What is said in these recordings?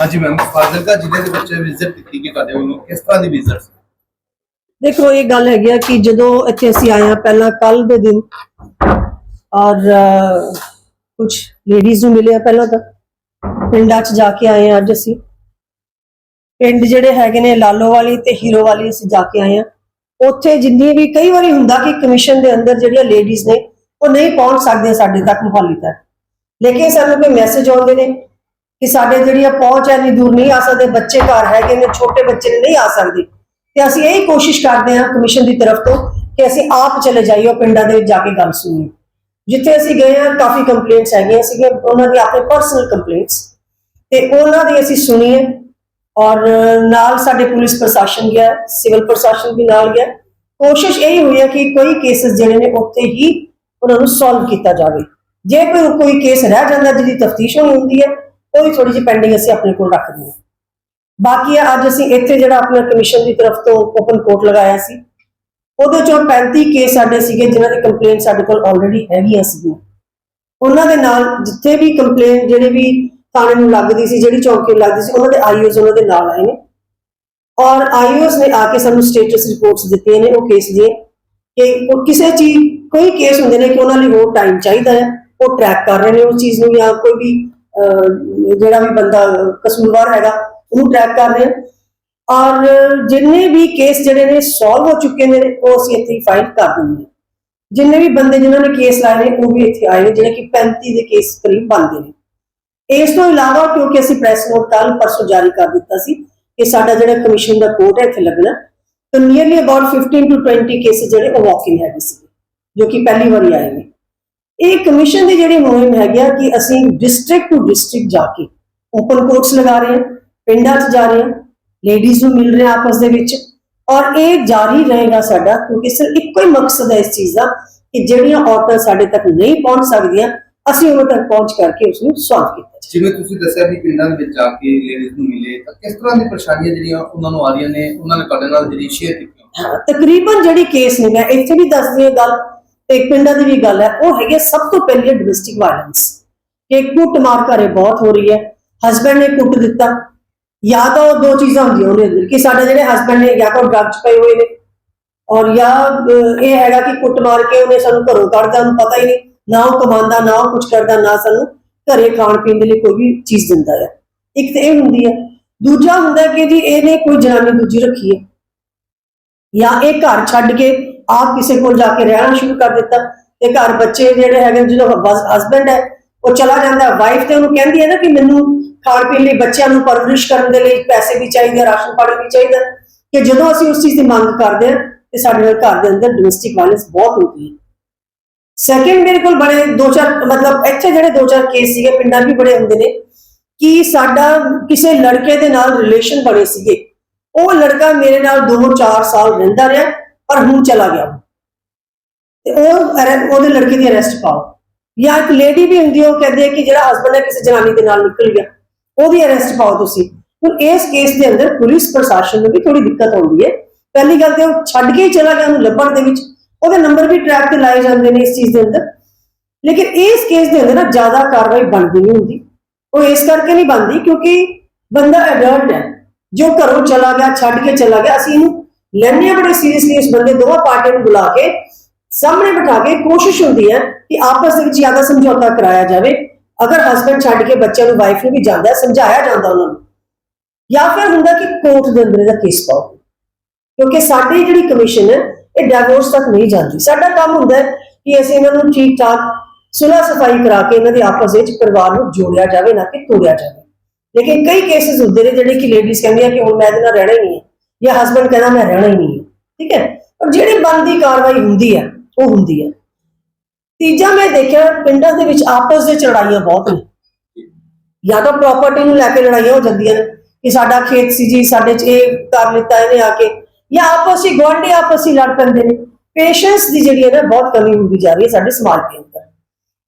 ਹਾਂਜੀ ਮੈਮ ਫਾਜ਼ਿਲਕਾ ਜ਼ਿਲ੍ਹੇ ਦੇ ਵਿੱਚ ਵਿਜ਼ਿਟ ਕੀਤੀ ਕਿ ਤੁਹਾਡੇ ਵੱਲੋਂ, ਕਿਸ ਤਰ੍ਹਾਂ ਦੀ ਵਿਜ਼ਿਟ ਦੇਖੋ, ਇਹ ਗੱਲ ਹੈਗੀ ਆ ਕਿ ਜਦੋਂ ਇੱਥੇ ਅਸੀਂ ਆਏ ਆ ਪਹਿਲਾਂ ਕੱਲ ਦੇ ਦਿਨ, ਔਰ ਕੁਝ ਲੇਡੀਜ਼ ਨੂੰ ਮਿਲਿਆ ਪਹਿਲਾਂ ਤਾਂ। ਪਿੰਡਾਂ 'ਚ ਜਾ ਕੇ ਆਏ ਆ ਅੱਜ ਅਸੀਂ। ਪਿੰਡ ਜਿਹੜੇ ਹੈਗੇ ਨੇ, ਲਾਲੋ ਵਾਲੀ ਤੇ ਹੀਰੋ ਵਾਲੀ ਅਸੀਂ ਜਾ ਕੇ ਆਏ ਆ ਉੱਥੇ ਜਿੰਨੀ ਵੀ, ਕਈ ਵਾਰੀ ਹੁੰਦਾ ਕਿ ਕਮਿਸ਼ਨ ਦੇ ਅੰਦਰ ਜਿਹੜੀਆਂ ਲੇਡੀਜ਼ ਨੇ, ਉਹ ਨਹੀਂ ਪਹੁੰਚ ਸਕਦੇ ਸਾਡੇ ਤੱਕ ਮੁਹਾਲੀ ਤੱਕ। ਲੇਕਿਨ ਸਾਨੂੰ ਕੋਈ ਮੈਸੇਜ ਆਉਂਦੇ ਨੇ ਕਿ ਸਾਡੇ ਜਿਹੜੀ ਆ ਪਹੁੰਚ ਹੈ ਇੰਨੀ ਦੂਰ ਨਹੀਂ ਆ ਸਕਦੇ, ਬੱਚੇ ਘਰ ਹੈਗੇ ਨੇ, ਛੋਟੇ ਬੱਚੇ ਨੇ ਨਹੀਂ ਆ ਸਕਦੇ। ਤੇ ਅਸੀਂ ਇਹ ਕੋਸ਼ਿਸ਼ ਕਰਦੇ ਹਾਂ ਕਮਿਸ਼ਨ ਦੀ ਤਰਫ ਤੋਂ ਕਿ ਅਸੀਂ ਆਪ ਚਲੇ ਜਾਈਏ ਪਿੰਡਾਂ ਦੇ ਵਿੱਚ ਜਾ ਕੇ ਗੱਲ ਸੁਣੀਏ। ਜਿੱਥੇ ਅਸੀਂ ਗਏ ਹਾਂ, ਕਾਫੀ ਕੰਪਲੇਂਟਸ ਹੈਗੀਆਂ ਸੀਗੀਆਂ, ਉਹਨਾਂ ਦੀ ਆਪਣੇ ਪਰਸਨਲ ਕੰਪਲੇਂਟਸ ਤੇ ਉਹਨਾਂ ਦੀ ਅਸੀਂ ਸੁਣੀਏ ਔਰ ਨਾਲ ਸਾਡੇ ਪੁਲਿਸ ਪ੍ਰਸ਼ਾਸਨ ਗਿਆ, ਸਿਵਲ ਪ੍ਰਸ਼ਾਸਨ ਵੀ ਨਾਲ ਗਿਆ। ਕੋਸ਼ਿਸ਼ ਇਹ ਹੋਈ ਹੈ ਕਿ ਕੋਈ ਕੇਸਸ ਜਿਹੜੇ ਨੇ ਉੱਥੇ ਹੀ ਉਹਨਾਂ ਨੂੰ ਸੋਲਵ ਕੀਤਾ ਜਾਵੇ। ਜੇ ਕੋਈ ਕੋਈ ਕੇਸ ਰਹਿ ਜਾਂਦਾ ਜਿਹਦੀ ਤਫਤੀਸ਼ ਹੋਣੀ ਹੁੰਦੀ ਹੈ ਉਹ ਵੀ ਥੋੜੀ ਜਿਹੀ ਪੈਂਡਿੰਗ ਅਸੀਂ ਆਪਣੇ ਕੋਲ ਰੱਖਦੇ ਹਾਂ। ਬਾਕੀ ਅੱਜ ਅਸੀਂ ਇੱਥੇ ਜਿਹੜਾ ਆਪਣਾ ਕਮਿਸ਼ਨ ਦੀ ਤਰਫ ਤੋਂ ਓਪਨ ਕੋਰਟ ਲਗਾਇਆ ਸੀ, ਉਹਦੇ ਚੋਂ 35 ਕੇਸ ਸਾਡੇ ਸੀਗੇ ਜਿਨ੍ਹਾਂ ਦੀ ਕੰਪਲੇਂਟ ਸਾਡੇ ਕੋਲ ਆਲਰੇਡੀ ਹੈਗੀਆਂ ਸੀਗੀਆਂ। ਉਹਨਾਂ ਦੇ ਨਾਲ ਜਿੱਥੇ ਵੀ ਕੰਪਲੇਂਟ ਜਿਹੜੇ ਵੀ ਥਾਣੇ ਨੂੰ ਲੱਗਦੀ ਸੀ, ਜਿਹੜੀ ਚੌਂਕੀ ਨੂੰ ਲੱਗਦੀ ਸੀ, ਉਹਨਾਂ ਦੇ ਆਈਓਜ਼ ਉਹਨਾਂ ਦੇ ਨਾਲ ਆਏ ਨੇ। ਔਰ ਆਈਓਜ਼ ਨੇ ਆ ਕੇ ਸਾਨੂੰ ਸਟੇਟਸ ਰਿਪੋਰਟਸ ਦਿੱਤੀਆਂ ਨੇ, ਉਹ ਕੇਸ ਦੀਆਂ, ਕਿ ਉਹ ਕਿਸੇ ਚੀਜ਼, ਕੋਈ ਕੇਸ ਹੁੰਦੇ ਨੇ ਕਿ ਉਹਨਾਂ ਲਈ ਹੋਰ ਟਾਈਮ ਚਾਹੀਦਾ ਹੈ, ਉਹ ਟਰੈਕ ਕਰ ਰਹੇ ਨੇ ਉਸ ਚੀਜ਼ ਨੂੰ ਜਾਂ ਕੋਈ ਵੀ ਜਿਹੜਾ ਵੀ ਬੰਦਾ ਕਸੂਰਵਾਰ ਹੈਗਾ, ਉਹਨੂੰ ਟਰੈਕ ਕਰ ਰਹੇ ਨੇ ਔਰ ਜਿੰਨੇ ਵੀ ਕੇਸ ਜਿਹੜੇ ਨੇ ਸੋਲਵ ਹੋ ਚੁੱਕੇ ਨੇ, ਉਹ ਅਸੀਂ ਇੱਥੇ ਫਾਈਲ ਕਰ ਦਿੰਦੇ ਹਾਂ। ਜਿੰਨੇ ਵੀ ਬੰਦੇ ਜਿਨ੍ਹਾਂ ਨੇ ਕੇਸ ਲਾਏ ਨੇ, ਉਹ ਵੀ ਇੱਥੇ ਆਏ ਨੇ, ਜਿਹੜੇ ਕਿ 35 ਦੇ ਕੇਸ ਕਰੀਬ ਬਣਦੇ ਨੇ। ਇਸ ਤੋਂ ਇਲਾਵਾ, ਕਿਉਂਕਿ ਅਸੀਂ ਪ੍ਰੈਸ ਨੋਟ ਕੱਲ ਪਰਸੋਂ ਜਾਰੀ ਕਰ ਦਿੱਤਾ ਸੀ ਕਿ ਸਾਡਾ ਜਿਹੜਾ ਕਮਿਸ਼ਨ ਦਾ ਕੋਰਟ ਹੈ ਇੱਥੇ ਲੱਗਣਾ, ਤਾਂ ਨੀਅਰਲੀ ਅਬਾਊਟ 15 ਟੂ 20 ਕੇਸ ਜਿਹੜੇ ਉਹ ਵਾਕਿੰਗ ਹੈਗੇ ਸੀ ਜੋ ਕਿ ਪਹਿਲੀ ਵਾਰੀ ਆਏ ਨੇ। ਇਹ ਕਮਿਸ਼ਨ ਦੀ ਜਿਹੜੀ ਮੁਹਿੰਮ ਹੈਗੀ ਆ ਕਿ ਅਸੀਂ ਡਿਸਟ੍ਰਿਕਟ ਟੂ ਡਿਸਟ੍ਰਿਕਟ ਜਾ ਕੇ ਓਪਨ ਕੋਰਟਸ ਲਗਾ ਰਹੇ ਹਾਂ ਪਿੰਡਾਂ 'ਚ ਜਾ ਰਹੇ ਹਾਂ ਲੇਡੀਜ਼ ਨੂੰ ਮਿਲ ਰਹੇ ਆਪਸ ਦੇ ਵਿੱਚ ਔਰ ਇਹ ਜਾਰੀ ਰਹੇਗਾ ਸਾਡਾ ਕਿਉਂਕਿ ਸਿਰਫ ਇੱਕੋ ਹੀ ਮਕਸਦ ਹੈ ਇਸ ਚੀਜ਼ ਦਾ ਕਿ ਜਿਹੜੀਆਂ ਔਰਤਾਂ ਸਾਡੇ ਤੱਕ ਨਹੀਂ ਪਹੁੰਚ ਸਕਦੀਆਂ ਅਸੀਂ ਉਹਨਾਂ ਤੱਕ ਪਹੁੰਚ ਕਰਕੇ ਉਸ ਨੂੰ ਸੋਲਵ ਕੀਤਾ ਜਾਵੇ। ਤੁਸੀਂ ਦੱਸਿਆ ਵੀ ਪਿੰਡਾਂ ਦੇ ਵਿੱਚ ਜਾ ਕੇ ਲੇਡੀਜ਼ ਨੂੰ ਮਿਲੇ ਤਾਂ ਕਿਸ ਤਰ੍ਹਾਂ ਦੀ ਪਰੇਸ਼ਾਨੀਆਂ ਜਿਹੜੀਆਂ ਉਹਨਾਂ ਨੂੰ ਆ ਰਹੀਆਂ ਨੇ ਉਹਨਾਂ ਨੇ ਤੁਹਾਡੇ ਨਾਲ ਜਿਹੜੀ ਸ਼ੇਅਰ ਕੀਤੀਆਂ ਤਕਰੀਬਨ ਜਿਹੜੀ ਕੇਸ ਨੇ ਮੈਂ ਇੱਥੇ ਵੀ ਦੱਸਦੀ ਹਾਂ ਗੱਲ ਤੇ ਪਿੰਡਾਂ ਦੀ ਵੀ ਗੱਲ ਹੈ ਉਹ ਹੈਗੇ ਸਭ ਤੋਂ ਪਹਿਲੀ ਡੋਮੈਸਟਿਕ ਵਾਇਲੈਂਸ ਕਿ ਕੁੱਟਮਾਰ ਘਰੇ ਬਹੁਤ ਹੋ ਰਹੀ ਹੈ ਹਸਬੰਡ ਨੇ ਕੁੱਟ ਦਿੱਤਾ। ਜਾਂ ਤਾਂ ਉਹ ਦੋ ਚੀਜ਼ਾਂ ਹੁੰਦੀਆਂ ਉਹਦੇ ਅੰਦਰ ਕਿ ਸਾਡੇ ਜਿਹੜੇ ਹਸਬੰਡ ਨੇ ਜਾਂ ਤਾਂ ਡਰੱਗ ਚ ਪਏ ਹੋਏ ਨੇ। ਔਰ ਜਾਂ ਅਹ, ਇਹ ਹੈਗਾ ਕਿ ਕੁੱਟ ਮਾਰ ਕੇ ਉਹਨੇ ਸਾਨੂੰ ਘਰੋਂ ਕੱਢਦਾ ਉਹਨੂੰ ਪਤਾ ਹੀ ਨਹੀਂ ਨਾ ਉਹ ਕਮਾਉਂਦਾ ਨਾ ਉਹ ਕੁਝ ਕਰਦਾ ਨਾ ਸਾਨੂੰ ਘਰੇ ਖਾਣ ਪੀਣ ਦੇ ਲਈ ਕੋਈ ਵੀ ਚੀਜ਼ ਦਿੰਦਾ ਹੈ। ਇੱਕ ਤਾਂ ਇਹ ਹੁੰਦੀ ਹੈ। ਦੂਜਾ ਹੁੰਦਾ ਕਿ ਜੀ ਇਹਨੇ ਕੋਈ ਜਨਾਨੀ ਦੂਜੀ ਰੱਖੀ ਹੈ। ਜਾਂ ਇਹ ਘਰ ਛੱਡ ਕੇ ਆਪ ਕਿਸੇ ਕੋਲ ਜਾ ਕੇ ਰਹਿਣਾ ਸ਼ੁਰੂ ਕਰ ਦਿੱਤਾ ਤੇ ਘਰ ਬੱਚੇ ਜਿਹੜੇ ਹੈਗੇ ਜਦੋਂ ਹਸਬੰਡ ਹੈ, ਉਹ ਚਲਾ ਜਾਂਦਾ ਵਾਈਫ ਤੇ ਉਹਨੂੰ ਕਹਿੰਦੀ ਹੈ ਨਾ ਕਿ ਮੈਨੂੰ ਖਾਣ ਪੀਣ ਲਈ ਬੱਚਿਆਂ ਨੂੰ ਪਰਵਰਿਸ਼ ਕਰਨ ਦੇ ਲਈ ਪੈਸੇ ਵੀ ਚਾਹੀਦੇ, ਰਾਸ਼ਨ ਪਾਣੀ ਵੀ ਚਾਹੀਦਾ, ਕਿ ਜਦੋਂ ਅਸੀਂ ਉਸ ਚੀਜ਼ ਦੀ ਮੰਗ ਕਰਦੇ ਹਾਂ, ਤੇ ਸਾਡੇ ਨਾਲ ਘਰ ਦੇ ਅੰਦਰ ਡੋਮੈਸਟਿਕ ਵਾਇਲੈਂਸ ਬਹੁਤ ਹੁੰਦੀ ਹੈ। ਸੈਕਿੰਡ ਮੇਰੇ ਕੋਲ ਬੜੇ ਦੋ ਚਾਰ, ਮਤਲਬ ਇੱਥੇ ਜਿਹੜੇ ਦੋ ਚਾਰ ਕੇਸ ਸੀਗੇ, ਪਿੰਡਾਂ 'ਚ ਵੀ ਬੜੇ ਹੁੰਦੇ ਨੇ, ਕਿ ਸਾਡਾ ਕਿਸੇ ਲੜਕੇ ਦੇ ਨਾਲ ਰਿਲੇਸ਼ਨ ਬਣੇ ਸੀਗੇ। ਉਹ ਲੜਕਾ ਮੇਰੇ ਨਾਲ 2-4 ਸਾਲ ਰਹਿੰਦਾ ਰਿਹਾ ਪਰ ਹੁਣ ਚਲਾ ਗਿਆ ਤੇ ਉਹ ਅਰੈ- ਉਹਦੇ ਲੜਕੇ ਦੀ ਅਰੈਸਟ ਪਾਓ। ਜਾਂ ਇੱਕ ਲੇਡੀ ਵੀ ਹੁੰਦੀ ਹੈ, ਉਹ ਕਹਿੰਦੇ ਆ ਕਿ ਜਿਹੜਾ ਹਸਬੰਡ ਹੈ ਕਿਸੇ ਜਨਾਨੀ ਦੇ ਨਾਲ ਨਿਕਲ ਗਿਆ ਉਹਦੀ ਅਰੈਸਟ ਪਾਓ ਤੁਸੀਂ। ਹੁਣ ਇਸ ਕੇਸ ਦੇ ਅੰਦਰ ਪੁਲਿਸ ਪ੍ਰਸ਼ਾਸਨ ਨੂੰ ਵੀ ਥੋੜੀ ਦਿੱਕਤ ਆਉਂਦੀ ਹੈ। ਪਹਿਲੀ ਗੱਲ ਤੇ ਉਹ ਛੱਡ ਕੇ ਹੀ ਚਲਾ ਗਿਆ ਉਹਨੂੰ ਲੱਭਣ ਦੇ ਵਿੱਚ। ਉਹਦੇ ਨੰਬਰ ਵੀ ਟਰੈਕ ਤੇ ਲਾਏ ਜਾਂਦੇ ਨੇ ਇਸ ਚੀਜ਼ ਦੇ ਅੰਦਰ। ਲੇਕਿਨ ਇਸ ਕੇਸ ਦੇ ਅੰਦਰ ਨਾ ਜ਼ਿਆਦਾ ਕਾਰਵਾਈ ਬਣਦੀ ਨਹੀਂ ਹੁੰਦੀ। ਉਹ ਇਸ ਕਰਕੇ ਨਹੀਂ ਬਣਦੀ ਕਿਉਂਕਿ ਬੰਦਾ ਅਡਲਟ ਹੈ। ਜੋ ਘਰੋਂ ਚਲਾ ਗਿਆ ਛੱਡ ਕੇ ਚਲਾ ਗਿਆ ਅਸੀਂ ਇਹਨੂੰ ਲੈਣੇ ਬੜੇ ਸੀਰੀਅਸਲੀ ਇਸ ਬੰਦੇ ਦੋਵਾਂ ਪਾਰਟੀਆਂ ਨੂੰ ਬੁਲਾ ਕੇ ਸਾਹਮਣੇ ਬਿਠਾ ਕੇ ਕੋਸ਼ਿਸ਼ ਹੁੰਦੀ ਹੈ ਕਿ ਆਪਸ ਦੇ ਵਿੱਚ ਜ਼ਿਆਦਾ ਸਮਝੌਤਾ ਕਰਾਇਆ ਜਾਵੇ ਅਗਰ ਹਸਬੰਡ ਛੱਡ ਕੇ ਬੱਚਿਆਂ ਨੂੰ ਵਾਈਫ ਨੂੰ ਵੀ ਜਾਂਦਾ ਹੈ, ਸਮਝਾਇਆ ਜਾਂਦਾ ਉਹਨਾਂ ਨੂੰ ਜਾਂ ਫਿਰ ਹੁੰਦਾ ਕਿ ਕੋਰਟ ਦੇ ਅੰਦਰ ਇਹਦਾ ਕੇਸ ਪਾਓ ਕਿਉਂਕਿ ਸਾਡੀ ਜਿਹੜੀ ਕਮਿਸ਼ਨ ਹੈ ਇਹ ਡਿਵੋਰਸ ਤੱਕ ਨਹੀਂ ਜਾਂਦੀ ਸਾਡਾ ਕੰਮ ਹੁੰਦਾ ਹੈ ਕਿ ਅਸੀਂ ਇਹਨਾਂ ਨੂੰ ਠੀਕ ਠਾਕ ਸੁਲਹ ਸਫ਼ਾਈ ਕਰਾ ਕੇ ਇਹਨਾਂ ਦੇ ਆਪਸ ਵਿੱਚ ਪਰਿਵਾਰ ਨੂੰ ਜੋੜਿਆ ਜਾਵੇ ਨਾ ਕਿ ਤੋੜਿਆ ਜਾਵੇ ਲੇਕਿਨ ਕਈ ਕੇਸਿਸ ਹੁੰਦੇ ਨੇ ਜਿਹੜੇ ਕਿ ਲੇਡੀਜ਼ ਕਹਿੰਦੀਆਂ ਕਿ ਹੁਣ ਮੈਂ ਇਹਦੇ ਨਾਲ ਰਹਿਣਾ ਹੀ ਨਹੀਂ ਹੈ ਜਾਂ ਹਸਬੰਡ ਕਹਿੰਦਾ ਮੈਂ ਰਹਿਣਾ ਹੀ ਨਹੀਂ ਹੈ, ਠੀਕ ਹੈ? ਪਰ ਜਿਹੜੀ ਬਣਦੀ ਕਾਰਵਾਈ ਹੁੰਦੀ ਹੈ, ਉਹ ਹੁੰਦੀ ਹੈ। ਤੀਜਾ ਮੈਂ ਦੇਖਿਆ, ਪਿੰਡਾਂ ਦੇ ਵਿੱਚ ਆਪਸ ਵਿੱਚ ਲੜਾਈਆਂ ਬਹੁਤ ਨੇ। ਜਾਂ ਤਾਂ ਪ੍ਰਾਪਰਟੀ ਨੂੰ ਲੈ ਕੇ ਲੜਾਈਆਂ ਹੋ ਜਾਂਦੀਆਂ ਨੇ, ਕਿ ਸਾਡਾ ਖੇਤ ਸੀ ਜੀ, ਸਾਡੇ 'ਚ ਇਹ ਕਰ ਲਿੱਤਾ, ਇਹਨੇ ਆ ਕੇ। ਜਾਂ ਆਪਸ ਵਿੱਚ ਗੁਆਂਢੀ ਆਪਸ ਵਿੱਚ ਲੜ ਪੈਂਦੇ ਨੇ। ਪੇਸ਼ੈਂਸ ਦੀ ਜਿਹੜੀ ਹੈ ਨਾ, ਬਹੁਤ ਕਮੀ ਹੁੰਦੀ ਜਾ ਰਹੀ ਹੈ ਸਾਡੇ ਸਮਾਜ ਦੇ ਅੰਦਰ।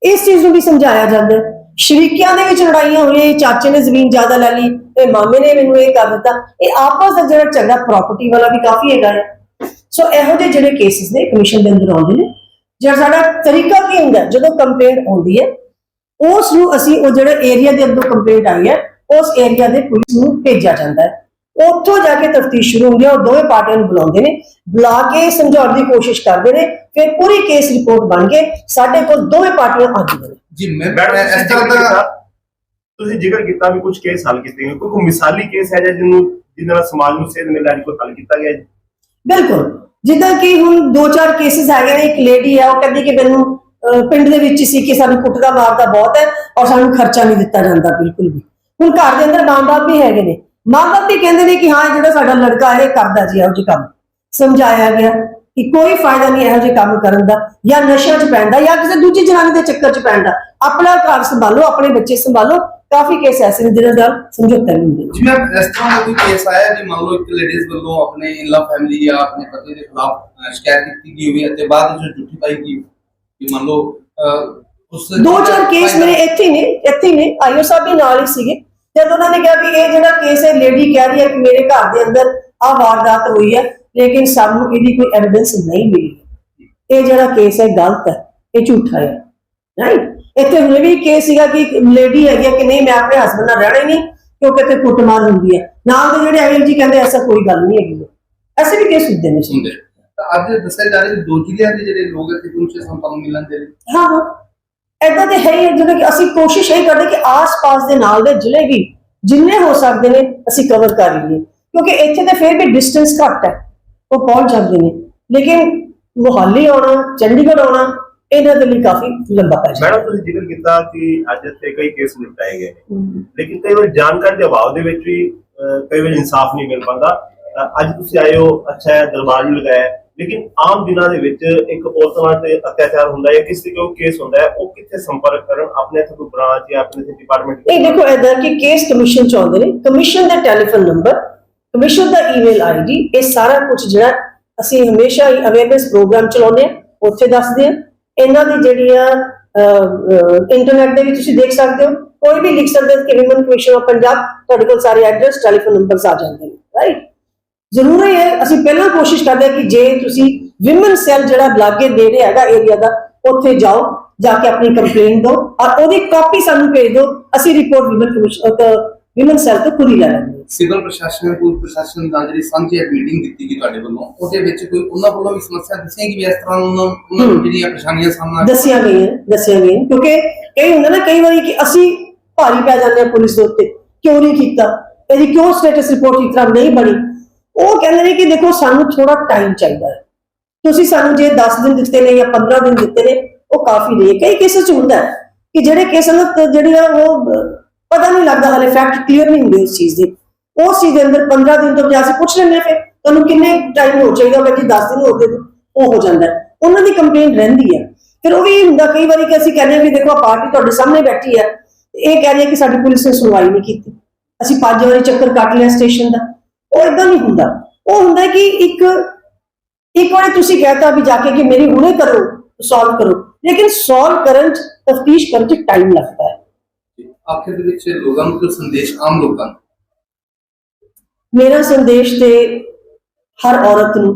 ਇਸ ਚੀਜ਼ ਨੂੰ ਵੀ ਸਮਝਾਇਆ ਜਾਂਦਾ ਹੈ। ਸ਼ਰੀਕਿਆਂ ਦੇ ਵਿੱਚ ਲੜਾਈਆਂ ਹੋਈਆਂ, ਇਹ ਚਾਚੇ ਨੇ ਜ਼ਮੀਨ ਜ਼ਿਆਦਾ ਲੈ ਲਈ ਤੇ ਮਾਮੇ ਨੇ ਮੈਨੂੰ ਇਹ ਕਰ ਦਿੱਤਾ। ਇਹ ਆਪਸ ਦਾ ਜਿਹੜਾ ਝਗੜਾ ਪ੍ਰਾਪਰਟੀ ਵਾਲਾ ਵੀ ਕਾਫੀ ਹੈਗਾ ਹੈ। ਸੋ ਇਹੋ ਜਿਹੇ ਜਿਹੜੇ ਕੇਸਿਸ ਨੇ ਕਮਿਸ਼ਨ ਦੇ ਅੰਦਰ ਆਉਂਦੇ ਨੇ ਜਿਹੜਾ ਸਾਡਾ ਤਰੀਕਾ ਕੀ ਹੁੰਦਾ, ਜਦੋਂ ਕੰਪਲੇਂਟ ਆਉਂਦੀ ਹੈ, ਉਸ ਨੂੰ ਅਸੀਂ ਉਹ ਜਿਹੜਾ ਏਰੀਆ ਦੇ ਅੰਦਰ ਕੰਪਲੇਂਟ ਆਈ ਹੈ, ਉਸ ਏਰੀਆ ਦੇ ਪੁਲਿਸ ਨੂੰ ਭੇਜਿਆ ਜਾਂਦਾ ਹੈ। ਉੱਥੋਂ ਜਾ ਕੇ ਤਫਤੀਸ਼ ਸ਼ੁਰੂ ਹੁੰਦੀ ਹੈ, ਉਹ ਦੋਵੇਂ ਪਾਰਟੀਆਂ ਨੂੰ ਬੁਲਾਉਂਦੇ ਨੇ, ਬੁਲਾ ਕੇ ਸਮਝਾਉਣ ਦੀ ਕੋਸ਼ਿਸ਼ ਕਰਦੇ ਨੇ, ਫਿਰ ਪੂਰੀ ਕੇਸ ਰਿਪੋਰਟ ਬਣ ਕੇ ਸਾਡੇ ਕੋਲ ਦੋਵੇਂ ਪਾਰਟੀਆਂ ਆ ਜਾਂਦੀਆਂ ਨੇ। ਜੀ ਮੈਂ ਇਸ ਤਰ੍ਹਾਂ ਦਾ ਤੁਸੀਂ ਜ਼ਿਕਰ ਕੀਤਾ ਵੀ ਕੁਝ ਕੇਸ ਹੱਲ ਕੀਤੇ ਗਏ? ਕੋਈ ਕੋਈ ਮਿਸਾਲੀ ਕੇਸ ਹੈ ਜਾਂ ਜਿਹਨੂੰ ਜਿਹਦੇ ਨਾਲ ਸਮਾਜ ਨੂੰ ਸੇਧ ਮਿਲਣਾ ਕੋਈ ਹੱਲ ਕੀਤਾ ਗਿਆ? ਬਿਲਕੁਲ। ਜਿੱਦਾਂ ਕਿ ਹੁਣ ਦੋ ਚਾਰ ਕੇਸਿਸ ਹੈਗੇ ਨੇ ਇੱਕ ਲੇਡੀ ਹੈ ਉਹ ਕਹਿੰਦੀ ਕਿ ਮੈਨੂੰ ਪਿੰਡ ਦੇ ਵਿੱਚ ਹੀ ਸੀ ਕਿ ਸਾਨੂੰ ਕੁੱਟਦਾ ਮਾਰਦਾ ਬਹੁਤ ਹੈ ਔਰ ਸਾਨੂੰ ਖਰਚਾ ਨਹੀਂ ਦਿੱਤਾ ਜਾਂਦਾ ਬਿਲਕੁਲ ਵੀ। ਹੁਣ ਘਰ ਦੇ ਅੰਦਰ ਮਾਂ-ਬਾਪ ਵੀ ਹੈਗੇ ਨੇ। ਮਾਂ-ਬਾਪ ਵੀ ਕਹਿੰਦੇ ਨੇ ਕਿ ਹਾਂ ਜਿਹੜਾ ਸਾਡਾ ਲੜਕਾ ਹੈ ਇਹ ਕਰਦਾ ਜੀ ਇਹੋ ਜਿਹੇ ਕੰਮ। ਸਮਝਾਇਆ ਗਿਆ। ਕਿ ਕੋਈ ਫਾਇਦਾ ਨਹੀਂ ਇਹੋ ਜਿਹੇ ਕੰਮ ਕਰਨ ਦਾ ਜਾਂ ਨਸ਼ਿਆਂ 'ਚ ਪੈਣ ਦਾ ਜਾਂ ਕਿਸੇ ਦੂਜੀ ਜਨਾਨੀ ਦੇ ਚੱਕਰ 'ਚ ਪੈਣ ਦਾ ਆਪਣਾ ਘਰ ਸੰਭਾਲੋ ਆਪਣੇ ਬੱਚੇ ਸੰਭਾਲੋ ਕਾਫੀ ਕੇਸ ਐਸੇ ਨੇ ਜਿਹਨਾਂ ਦਾ ਸਮਝੌਤਾ ਨਹੀਂ ਹੁੰਦਾ। ਜਿਵੇਂ ਇਸ ਤਰ੍ਹਾਂ ਦਾ ਕੋਈ ਕੇਸ ਆਇਆ ਜੀ ਮੰਨ ਲਓ ਇੱਕ ਲੇਡੀਜ਼ ਵੱਲੋਂ ਆਪਣੇ ਇਨਲਾ ਫੈਮਿਲੀ ਜਾਂ ਆਪਣੇ ਪਤੀ ਦੇ ਖਿਲਾਫ ਸ਼ਿਕਾਇਤ ਕੀਤੀ ਗਈ ਹੋਵੇ ਅਤੇ ਬਾਅਦ ਵਿੱਚ ਝੂਠੀ ਪਾਈ ਗਈ ਕਿ ਮੰਨ ਲਓ ਉਸ ਦੋ ਚਾਰ ਕੇਸ ਮੇਰੇ ਇੱਥੇ ਨੇ ਇੱਥੇ ਨੇ ਆਈਓ ਸਾਹਿਬ ਵੀ ਨਾਲ ਹੀ ਸੀਗੇ। ਜਦ ਉਹਨਾਂ ਨੇ ਕਿਹਾ ਵੀ ਇਹ ਜਿਹੜਾ ਕੇਸ ਹੈ ਲੇਡੀ ਕਹਿ ਰਹੀ ਹੈ ਕਿ ਮੇਰੇ ਘਰ ਦੇ ਅੰਦਰ ਆ ਵਾਰਦਾਤ ਹੋਈ ਹੈ ਲੇਕਿਨ ਸਾਨੂੰ ਇਹਦੀ ਕੋਈ ਐਵੀਡੈਂਸ ਨਹੀਂ ਮਿਲੀ। ਇਹ ਜਿਹੜਾ ਕੇਸ ਹੈ ਗਲਤ ਹੈ ਇਹ ਝੂਠਾ ਹੈ ਰਾਈਟ ਇੱਥੇ ਹੁਣੇ ਵੀ ਕੇਸ ਸੀਗਾ ਕਿ ਲੇਡੀ ਹੈਗੀ ਕਿ ਨਹੀਂ ਮੈਂ ਆਪਣੇ ਹਸਬੰਦ ਨਾਲ ਰਹਿਣਾ ਹੀ ਨਹੀਂ ਕਿਉਂਕਿ ਇੱਥੇ ਕੁੱਟਮਾਰ ਹੁੰਦੀ ਹੈ। ਨਾਲ ਦੇ ਜਿਹੜੇ ਆਈਐਲ ਜੀ ਕਹਿੰਦੇ ਐਸਾ ਕੋਈ ਗੱਲ ਨਹੀਂ ਹੈਗੀ। ਐਸੇ ਵੀ ਕੇਸ ਹੁੰਦੇ ਨੇ। ਤਾਂ ਅੱਜ ਦੱਸਿਆ ਜਾ ਰਿਹਾ ਕਿ ਦੋ ਜ਼ਿਲ੍ਹਿਆਂ ਦੇ ਜਿਹੜੇ ਲੋਕ ਇੱਥੇ ਪਹੁੰਚੇ ਤੁਹਾਨੂੰ ਮਿਲਣ ਦੇ ਲਈ। ਹਾਂ ਹਾਂ। ਐਦਾਂ ਤੇ ਹੀ ਹੈ, ਜਿਵੇਂ ਕਿ ਅਸੀਂ ਕੋਸ਼ਿਸ਼ ਇਹ ਕਰਦੇ ਕਿ ਆਸ-ਪਾਸ ਦੇ ਨਾਲ ਦੇ ਜ਼ਿਲ੍ਹੇ ਵੀ ਜਿੰਨੇ ਹੋ ਸਕਦੇ ਨੇ ਅਸੀਂ ਕਵਰ ਕਰ ਲਈਏ। ਕਿਉਂਕਿ ਇੱਥੇ ਤੇ ਫਿਰ ਵੀ ਡਿਸਟੈਂਸ ਘੱਟ ਹੈ। ਉਹ ਪਹੁੰਚ ਜਾਂਦੇ ਨੇ। ਲੇਕਿਨ ਮੁਹਾਲੀ ਆਉਣਾ ਚੰਡੀਗੜ੍ਹ ਆਉਣਾ ਇਹਨਾਂ ਦੇ ਲਈ ਕਾਫੀ ਲੰਬਾ ਪੈ ਜਾਂਦਾ ਮੈਡਮ ਤੁਸੀਂ ਜ਼ਿਕਰ ਕੀਤਾ ਕਿ ਅੱਜ ਇੱਥੇ ਕਈ ਕੇਸ ਨਿਪਟਾਏ ਗਏ ਨੇ। ਲੇਕਿਨ ਕਈ ਵਾਰ ਜਾਣਕਾਰੀ ਦੇ ਅਭਾਵ ਦੇ ਵਿੱਚ ਵੀ ਕਈ ਵਾਰ ਇਨਸਾਫ ਨਹੀਂ ਮਿਲ ਪਾਉਂਦਾ। ਅੱਜ ਤੁਸੀਂ ਆਏ ਹੋ ਅੱਛਾ ਹੈ ਦਰਬਾਰ ਵੀ ਲਗਾਇਆ ਲੇਕਿਨ ਆਮ ਦਿਨਾਂ ਦੇ ਵਿੱਚ ਇੱਕ ਔਰਤ ਤੇ ਅਤਿਆਚਾਰ ਹੁੰਦਾ ਹੈ ਕਿਸੇ ਕੋਈ ਕੇਸ ਹੁੰਦਾ ਹੈ ਉਹ ਕਿੱਥੇ ਸੰਪਰਕ ਕਰਨ ਆਪਣੇ ਇੱਥੇ ਕੋਈ ਬ੍ਰਾਂਚ ਜਾਂ ਆਪਣੇ ਇੱਥੇ ਡਿਪਾਰਟਮੈਂਟ ਇਹ ਦੇਖੋ ਐਦਾਂ ਕਿ ਕੇਸ ਕਮਿਸ਼ਨ ਚ ਆਉਂਦੇ ਨੇ। ਕਮਿਸ਼ਨ ਦਾ ਟੈਲੀਫੋਨ ਨੰਬਰ ਕਮਿਸ਼ਨ ਦਾ ਈਮੇਲ ਆਈਡੀ ਇਹ ਸਾਰਾ ਕੁਝ ਜਿਹੜਾ ਅਸੀਂ ਹਮੇਸ਼ਾ ਹੀ ਅਵੇਅਰਨੈਸ ਪ੍ਰੋਗਰਾਮ ਚਲਾਉਂਦੇ ਆ ਉੱਥੇ ਦੱਸਦੇ ਆ ਇਹਨਾਂ ਦੀ ਜਿਹੜੀਆਂ ਇੰਟਰਨੈਟ ਦੇ ਵੀ ਤੁਸੀਂ ਦੇਖ ਸਕਦੇ ਹੋ। ਕੋਈ ਵੀ ਲਿਖ ਸਕਦੇ ਕਿ ਵਿਮਨ ਕਮਿਸ਼ਨ ਆਫ ਪੰਜਾਬ, ਤੁਹਾਡੇ ਕੋਲ ਸਾਰੇ ਐਡਰੈਸ ਟੈਲੀਫੋਨ ਨੰਬਰਸ ਆ ਜਾਂਦੇ ਨੇ ਰਾਈਟ ਜ਼ਰੂਰ ਹੈ ਅਸੀਂ ਪਹਿਲਾਂ ਕੋਸ਼ਿਸ਼ ਕਰਦੇ ਹਾਂ ਕਿ ਜੇ ਤੁਸੀਂ ਵਿਮਨ ਸੈੱਲ ਜਿਹੜਾ ਲਾਗੇ ਨੇੜੇ ਹੈਗਾ ਏਰੀਆ ਦਾ, ਉੱਥੇ ਜਾਓ, ਜਾ ਕੇ ਆਪਣੀ ਕੰਪਲੇਂਟ ਦਿਓ। ਔਰ ਉਹਦੀ ਕਾਪੀ ਸਾਨੂੰ ਭੇਜ ਦਿਓ। ਅਸੀਂ report women commission women cell ਤੋਂ ਖੁਦ ਹੀ ਲੈ ਲੈਂਦੇ ਹਾਂ। ਸਿਵਲ ਪ੍ਰਸ਼ਾਸਨ ਪੁਲਿਸ ਪ੍ਰਸ਼ਾਸਨ ਦਾ ਜਿਹੜੀ ਸਾਂਝੀ ਇੱਕ ਮੀਟਿੰਗ ਦਿੱਤੀ ਗਈ ਤੁਹਾਡੇ ਵੱਲੋਂ ਉਹਦੇ ਵਿੱਚ ਕੋਈ ਉਹਨਾਂ ਵੱਲੋਂ ਵੀ ਸਮੱਸਿਆ ਦੱਸੀਆਂ ਕਿ ਵੀ ਇਸ ਤਰ੍ਹਾਂ ਉਹਨਾਂ ਉਹਨਾਂ ਨੂੰ ਜਿਹੜੀਆਂ ਪਰੇਸ਼ਾਨੀਆਂ ਸਾਹਮਣਾ ਦੱਸੀਆਂ ਗਈਆਂ ਦੱਸੀਆਂ ਗਈਆਂ ਕਿਉਂਕਿ ਇਹ ਹੁੰਦਾ ਨਾ ਕਈ ਵਾਰੀ ਕਿ ਅਸੀਂ ਭਾਰੀ ਪੈ ਜਾਂਦੇ ਹਾਂ ਪੁਲਿਸ ਦੇ ਉੱਤੇ ਕਿਉਂ ਨਹੀਂ ਕੀਤਾ ਇਹਦੀ ਕਿਉਂ ਸਟੇਟਸ ਰਿਪੋਰਟ ਇਸ ਤਰ੍ਹਾਂ ਨਹੀਂ ਬਣੀ? ਉਹ ਕਹਿੰਦੇ ਨੇ ਕਿ ਦੇਖੋ ਸਾਨੂੰ ਥੋੜਾ ਟਾਈਮ ਚਾਹੀਦਾ ਹੈ। ਤੁਸੀਂ ਸਾਨੂੰ ਜੇ 10 ਦਿਨ ਦਿੱਤੇ ਨੇ ਜਾਂ 15 ਦਿਨ ਦਿੱਤੇ ਨੇ ਉਹ ਕਾਫੀ ਨਹੀਂ। ਕਈ ਕੇਸਾਂ ਚ ਹੁੰਦਾ ਹੈ ਕਿ ਜਿਹੜੇ ਕੇਸਾਂ ਤੇ ਜਿਹੜੀਆਂ ਉਹ ਪਤਾ ਨਹੀਂ ਲੱਗਦਾ ਹਲੇ ਫੈਕਟ ਕਲੀਅਰ ਨਹੀਂ ਹੁੰਦੇ ਉਸ ਚੀਜ਼ ਦੇ। ਉਸ ਚੀਜ਼ ਦੇ ਅੰਦਰ 15 ਦਿਨ ਤੋਂ ਜਾਂ ਅਸੀਂ ਪੁੱਛ ਲੈਂਦੇ ਫਿਰ, ਤੁਹਾਨੂੰ ਕਿੰਨੇ ਟਾਈਮ ਹੋ ਚਾਹੀਦਾ ਮੈਂ 10 ਦਿਨ ਹੋ ਗਏ ਉਹ ਹੋ ਜਾਂਦਾ ਉਹਨਾਂ ਦੀ ਕੰਪਲੇਂਟ ਰਹਿੰਦੀ ਹੈ। ਫਿਰ ਉਹ ਵੀ ਹੁੰਦਾ, ਕਈ ਵਾਰੀ ਕਿ ਅਸੀਂ ਕਹਿੰਦੇ ਵੀ ਦੇਖੋ, ਆਹ ਪਾਰਟੀ ਤੁਹਾਡੇ ਸਾਹਮਣੇ ਬੈਠੀ ਹੈ। ਇਹ ਕਹਿ ਰਹੀ ਹੈ ਕਿ ਸਾਡੀ ਪੁਲਿਸ ਨੇ ਸੁਣਵਾਈ ਨਹੀਂ ਕੀਤੀ। ਅਸੀਂ ਪੰਜ ਵਾਰੀ ਚੱਕਰ ਕੱਟ ਲਿਆ ਸਟੇਸ਼ਨ ਦਾ। ਉਹ ਇਦਾਂ ਨਹੀਂ ਹੁੰਦਾ। ਉਹ ਹੁੰਦਾ ਕਿ ਇੱਕ ਇੱਕ ਵਾਰੀ ਤੁਸੀਂ ਕਹਤਾ ਵੀ ਜਾ ਕੇ ਕਿ ਮੇਰੀ ਹੁਣੇ ਕਰੋ ਸੋਲਵ ਕਰੋ। ਲੇਕਿਨ ਸੋਲਵ ਕਰਨ ਚ ਤਫਤੀਸ਼ ਕਰਨ ਚ ਟਾਈਮ ਲੱਗਦਾ ਹੈ। ਆਖਿਰ ਦੇ ਵਿੱਚ ਲੋਕਾਂ ਨੂੰ ਕੋਈ ਸੰਦੇਸ਼ ਆਮ ਲੋਕਾਂ ਨੂੰ? ਮੇਰਾ ਸੰਦੇਸ਼ ਤੇ ਹਰ ਔਰਤ ਨੂੰ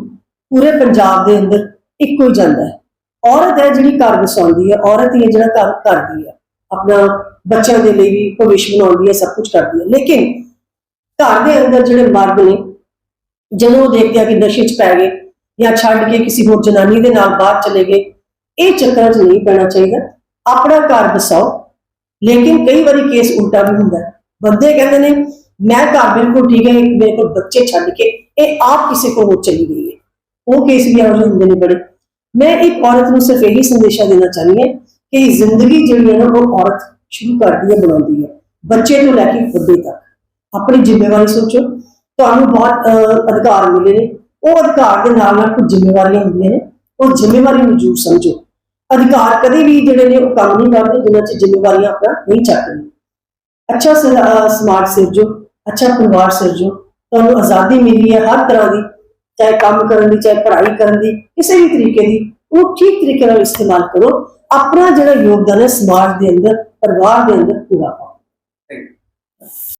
ਪੂਰੇ ਪੰਜਾਬ ਦੇ ਅੰਦਰ ਇੱਕੋ ਹੀ ਜਾਂਦਾ ਹੈ। ਔਰਤ ਹੈ ਜਿਹੜੀ ਘਰ ਵਸਾਉਂਦੀ ਹੈ, ਔਰਤ ਹੀ ਹੈ ਜਿਹੜਾ ਘਰ ਕਰਦੀ ਹੈ। ਆਪਣਾ ਬੱਚਿਆਂ ਦੇ ਲਈ ਵੀ ਭਵਿੱਖ ਬਣਾਉਂਦੀ ਹੈ, ਸਭ ਕੁਝ ਕਰਦੀ ਹੈ। ਲੇਕਿਨ ਘਰ ਦੇ ਅੰਦਰ ਜਿਹੜੇ ਮਰਦ ਨੇ, ਜਦੋਂ ਉਹ ਦੇਖਦੇ ਆ ਕਿ ਨਸ਼ੇ 'ਚ ਪੈ ਗਏ ਜਾਂ ਛੱਡ ਕੇ ਕਿਸੇ ਹੋਰ ਜਨਾਨੀ ਦੇ ਨਾਲ ਬਾਹਰ ਚਲੇ ਗਏ, ਇਹ ਚੱਕਰਾਂ 'ਚ ਨਹੀਂ ਪੈਣਾ ਚਾਹੀਦਾ। ਆਪਣਾ ਘਰ ਵਸਾਓ ਲੇਕਿਨ ਕਈ ਵਾਰੀ ਕੇਸ ਉਲਟਾ ਵੀ ਹੁੰਦਾ ਹੈ ਬੰਦੇ ਕਹਿੰਦੇ ਨੇ ਮੈਂ ਘਰ ਬਿਲਕੁਲ ਠੀਕ ਹੈ ਮੇਰੇ ਕੋਲ ਬੱਚੇ ਛੱਡ ਕੇ ਇਹ ਆਪ ਕਿਸੇ ਕੋਲ ਹੋਰ ਚਲੀ ਗਈ ਹੈ ਉਹ ਕੇਸ ਵੀ ਇਹੋ ਜਿਹੇ ਹੁੰਦੇ ਨੇ ਬੜੇ ਮੈਂ ਇੱਕ ਔਰਤ ਨੂੰ ਸਿਰਫ ਇਹੀ ਸੰਦੇਸ਼ਾ ਦੇਣਾ ਚਾਹੁੰਦੀ ਹਾਂ ਕਿ ਜ਼ਿੰਦਗੀ ਜਿਹੜੀ ਹੈ ਨਾ ਉਹ ਔਰਤ ਸ਼ੁਰੂ ਕਰਦੀ ਹੈ ਬਣਾਉਂਦੀ ਹੈ ਬੱਚੇ ਤੋਂ ਲੈ ਕੇ ਵੱਡੇ ਤੱਕ ਆਪਣੀ ਜ਼ਿੰਮੇਵਾਰੀ ਸੋਚੋ ਤੁਹਾਨੂੰ ਬਹੁਤ ਅਹ, ਅਧਿਕਾਰ ਮਿਲੇ ਨੇ। ਉਹ ਅਧਿਕਾਰ ਦੇ ਨਾਲ ਨਾਲ ਕੁਝ ਜ਼ਿੰਮੇਵਾਰੀਆਂ ਹੁੰਦੀਆਂ ਨੇ। ਉਹ ਜ਼ਿੰਮੇਵਾਰੀ ਨੂੰ ਜ਼ਰੂਰ ਸਮਝੋ। ਅਧਿਕਾਰ ਕਦੇ ਵੀ ਜਿਹੜੇ ਨੇ ਉਹ ਕੰਮ ਨਹੀਂ ਕਰਦੇ, ਜਿਨ੍ਹਾਂ ਚ ਜ਼ਿੰਮੇਵਾਰੀਆਂ ਆਪਣਾ ਨਹੀਂ ਚੱਕਦੇ ਅੱਛਾ ਸਮਾਜ ਸਿਰਜੋ, ਅੱਛਾ ਪਰਿਵਾਰ ਸਿਰਜੋ, ਤੁਹਾਨੂੰ ਆਜ਼ਾਦੀ ਮਿਲੀ ਹੈ ਹਰ ਤਰ੍ਹਾਂ ਦੀ, ਚਾਹੇ ਕੰਮ ਕਰਨ ਦੀ, ਚਾਹੇ ਪੜ੍ਹਾਈ ਕਰਨ ਦੀ, ਕਿਸੇ ਵੀ ਤਰੀਕੇ ਦੀ, ਉਹ ਠੀਕ ਤਰੀਕੇ ਨਾਲ ਇਸਤੇਮਾਲ ਕਰੋ, ਆਪਣਾ ਜਿਹੜਾ ਯੋਗਦਾਨ ਹੈ ਸਮਾਜ ਦੇ ਅੰਦਰ, ਪਰਿਵਾਰ ਦੇ ਅੰਦਰ ਪੂਰਾ ਪਾਓ